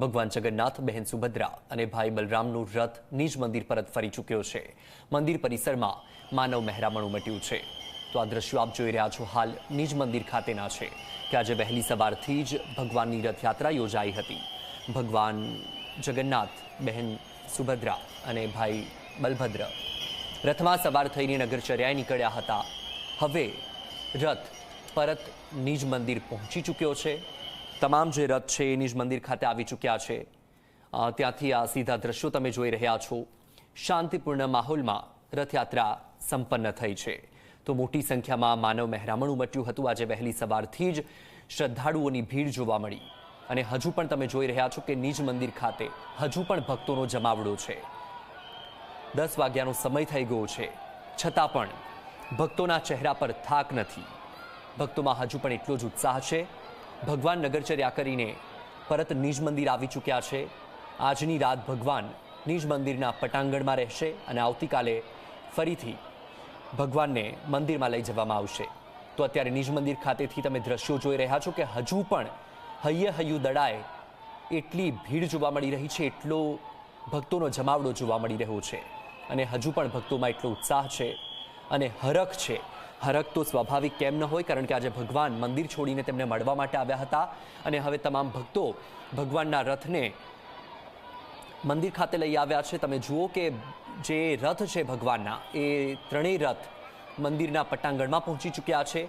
ભગવાન જગન્નાથ, બહેન સુભદ્રા અને ભાઈ બલરામનું રથ નિજ મંદિર પરત ફરી ચૂક્યો છે. મંદિર પરિસરમાં માનવ મહેરામણ ઉમટ્યું છે. તો આ દ્રશ્યો આપ જોઈ રહ્યા છો હાલ નિજ મંદિર ખાતેના છે કે આજે વહેલી સવારથી જ ભગવાનની રથયાત્રા યોજાઈ હતી. ભગવાન જગન્નાથ, બહેન સુભદ્રા અને ભાઈ બલભદ્ર રથમાં સવાર થઈને નગરચર્યાએ નીકળ્યા હતા. હવે રથ પરત નિજ મંદિર પહોંચી ચૂક્યો છે. તમામ જે રથ છે એ નિજ મંદિર ખાતે આવી ચૂક્યા છે. ત્યાંથી આ સીધા દ્રશ્યો તમે જોઈ રહ્યા છો. શાંતિપૂર્ણ માહોલમાં રથયાત્રા સંપન્ન થઈ છે. તો મોટી સંખ્યામાં માનવ મહેરામણ ઉમટ્યું હતું. આજે વહેલી સવારથી જ શ્રદ્ધાળુઓની ભીડ જોવા મળી. અને હજુ પણ તમે જોઈ રહ્યા છો કે નિજ મંદિર ખાતે હજુ પણ ભક્તોનો જમાવડો છે. દસ વાગ્યાનો સમય થઈ ગયો છે. છતાં પણ ભક્તોના ચહેરા પર થાક નથી. ભક્તોમાં હજુ પણ એટલો જ ઉત્સાહ છે ભગવાન નગરચર્યા કરીને પરત નિજ મંદિર આવી ચૂક્યા છે. આજની રાત ભગવાન નિજ મંદિરના પટાંગણમાં રહેશે અને આવતીકાલે ફરીથી ભગવાનને મંદિરમાં લઈ જવામાં આવશે. તો અત્યારે નિજ મંદિર ખાતેથી તમે દ્રશ્યો જોઈ રહ્યા છો કે હજુ પણ હૈયે હૈયું દડાય એટલી ભીડ જોવા મળી રહી છે, એટલો ભક્તોનો જમાવડો જોવા મળી રહ્યો છે. અને હજુ પણ ભક્તોમાં એટલો ઉત્સાહ છે અને હરખ છે હરખ તો સ્વાભાવિક કેમ ન હોય, કારણ કે આજે ભગવાન મંદિર છોડીને તેમને મળવા માટે આવ્યા હતા. અને હવે તમામ ભક્તો ભગવાનના રથને મંદિર ખાતે લઈ આવ્યા છે. તમે જુઓ કે જે રથ છે ભગવાનના, એ ત્રણેય રથ મંદિરના પટાંગણમાં પહોંચી ચૂક્યા છે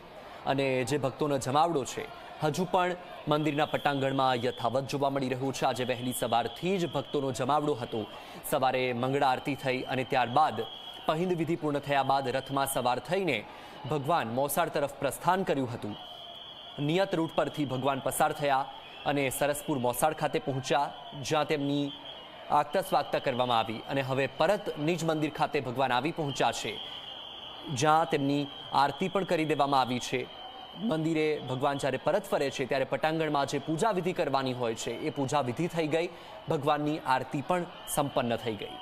અને જે ભક્તોનો જમાવડો છે, હજુ પણ મંદિરના પટાંગણમાં યથાવત જોવા મળી રહ્યું છે. આજે વહેલી સવારથી જ ભક્તોનો જમાવડો હતો. સવારે મંગળા આરતી થઈ અને ત્યારબાદ પહિંદ વિધિ પૂર્ણ થયા બાદ રથમાં સવાર થઈને ભગવાન મોસાળ તરફ પ્રસ્થાન કર્યું હતું. નિયત રૂટ પરથી ભગવાન પસાર થયા અને સરસપુર મોસાળ ખાતે પહોંચ્યા, જ્યાં તેમની આગતા સ્વાગતા કરવામાં આવી અને હવે પરત નિજ મંદિર ખાતે ભગવાન આવી પહોંચ્યા છે. જ્યાં તેમની આરતી પણ કરી દેવામાં આવી છે. મંદિરે ભગવાન જ્યારે પરત ફરે છે, ત્યારે પટાંગણમાં જે પૂજા વિધિ કરવાની હોય છે, એ પૂજા વિધિ થઈ ગઈ. ભગવાનની આરતી પણ સંપન્ન થઈ ગઈ.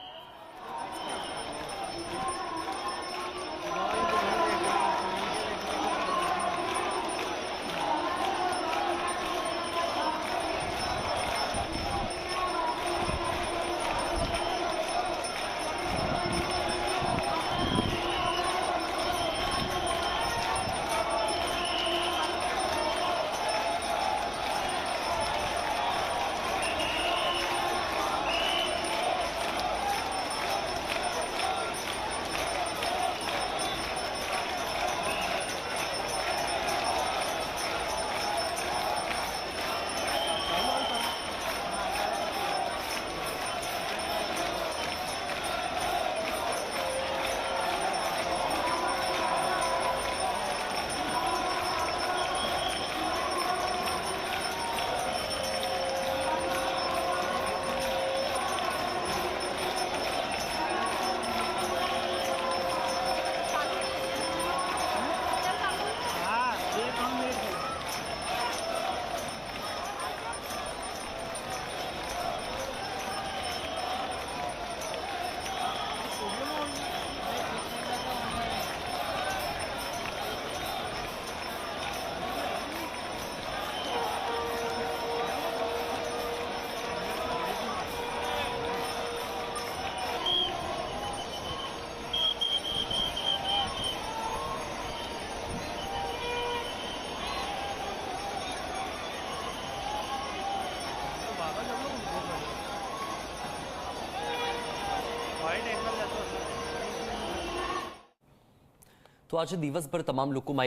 તો આજે દિવસભર તમામ લોકોમાં